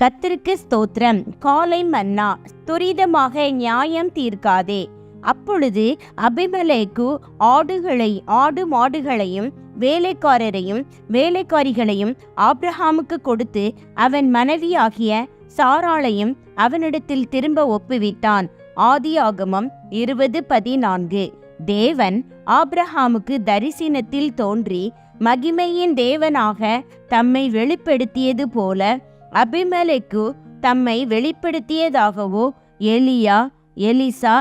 கத்திற்கு ஸ்தோத்திரம். காலை மன்னா துரிதமாக நியாயம் தீர்க்காதே. அப்பொழுது அபிமலேக்கு ஆடுகளை ஆடு மாடுகளையும் வேலைக்காரரையும் வேலைக்காரிகளையும் ஆப்ரஹாமுக்கு கொடுத்து அவன் மனைவியாகிய சாராளையும் அவனிடத்தில் திரும்ப ஒப்புவித்தான். ஆதியாகமம் இருபது பதினான்கு. தேவன் ஆப்ரஹாமுக்கு தரிசனத்தில் தோன்றி மகிமையின் தேவனாக தம்மை வெளிப்படுத்தியது போல அபிமலைக்கு தம்மை வெளிப்படுத்தியதாகவோ எலியா எலிசா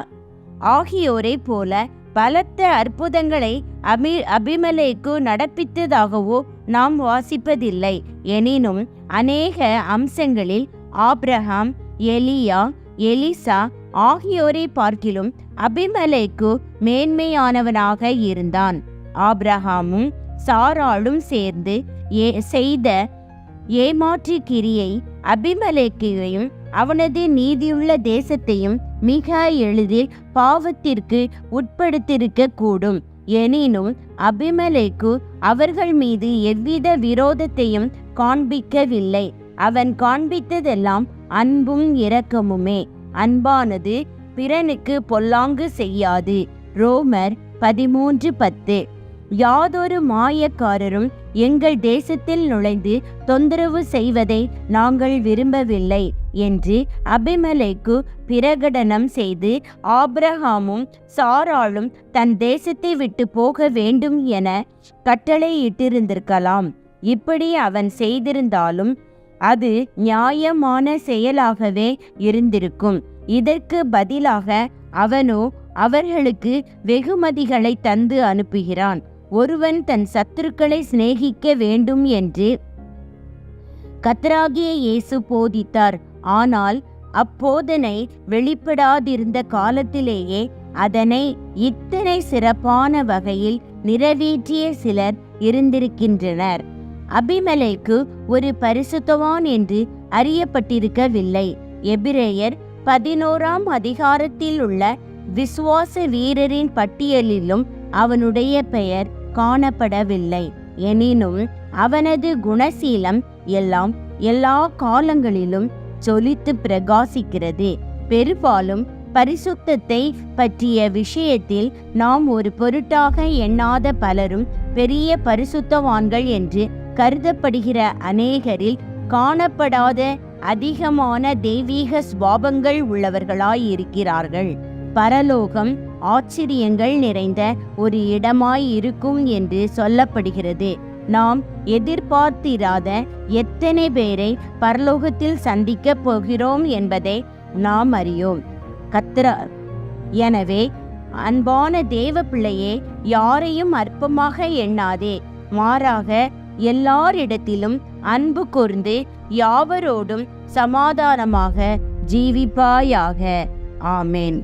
ஆகியோரை போல பலத்த அற்புதங்களை அபி அபிமலைக்கு நடப்பித்ததாகவோ நாம் வாசிப்பதில்லை. எனினும் அநேக அம்சங்களில் ஆப்ரஹாம் எலியா எலிசா ஆகியோரை பார்க்கிலும் அபிமலைக்கு மேன்மையானவனாக இருந்தான். ஆப்ரஹாமும் சாராளும் சேர்ந்து ஏ செய்த ஏமாற்று கிரியை அபிமலேக்கையும் அவனது நீதியுள்ள தேசத்தையும் மிக எளிதில் பாவத்திற்கு உட்படுத்தியிருக்க கூடும். எனினும் அபிமலேக்கு அவர்கள் மீது எவ்வித விரோதத்தையும் காண்பிக்கவில்லை. அவன் காண்பித்ததெல்லாம் அன்பும் இரக்கமுமே. அன்பானது பிறனுக்கு பொல்லாங்கு செய்யாது. ரோமர் பதிமூன்று பத்து. யாதொரு மாயக்காரரும் எங்கள் தேசத்தில் நுழைந்து தொந்தரவு செய்வதை நாங்கள் விரும்பவில்லை என்று அபிமலைக்கு பிரகடனம் செய்து ஆப்ரஹாமும் சாராளும் தன் தேசத்தை விட்டு போக வேண்டும் என கட்டளையிட்டிருந்திருக்கலாம். இப்படி அவன் செய்திருந்தாலும் அது நியாயமான செயலாகவே இருந்திருக்கும். இதற்கு பதிலாக அவனோ அவர்களுக்கு வெகுமதிகளை தந்து அனுப்புகிறான். ஒருவன் தன் சத்துருக்களை சிநேகிக்க வேண்டும் என்று கத்ராகிய இயேசு போதித்தார். ஆனால் அப்போதனை வெளிப்படாதிருந்த காலத்திலேயே அதனை இத்தனை சிறப்பான வகையில் நிறைவேற்றிய சிலர் இருந்திருக்கின்றனர். அபிமலைக்கு ஒரு பரிசுத்தவான் என்று அறியப்பட்டிருக்கவில்லை. எபிரேயர் பதினோராம் அதிகாரத்தில் உள்ள விசுவாச வீரரின் பட்டியலிலும் அவனுடைய பெயர் காணப்படவில்லை. எனினும் அவனது குணசீலம் எல்லாம் எல்லா காலங்களிலும் சொலித்து பிரகாசிக்கிறது. பெரும்பாலும் பரிசுத்தத்தை பற்றிய விஷயத்தில் நாம் ஒரு பொருட்டாக எண்ணாத பலரும் பெரிய பரிசுத்தவான்கள் என்று கருதப்படுகிற அநேகரில் காணப்படாத அதிகமான தெய்வீக சுவாபங்கள் உள்ளவர்களாய் இருக்கிறார்கள் பரலோகம் ஆச்சரியங்கள் நிறைந்த ஒரு இடமாய் இருக்கும் என்று சொல்லப்படுகிறது. நாம் எதிர்பார்த்திராத எத்தனை பேரை பரலோகத்தில் சந்திக்கப் போகிறோம் என்பதை நாம் அறியோம். கத்ரா எனவே அன்பான தேவ பிள்ளையே யாரையும் அற்பமாக எண்ணாதே. மாறாக எல்லாரிடத்திலும் அன்பு கூர்ந்து யாவரோடும் சமாதானமாக ஜீவிப்பாயாக. ஆமேன்.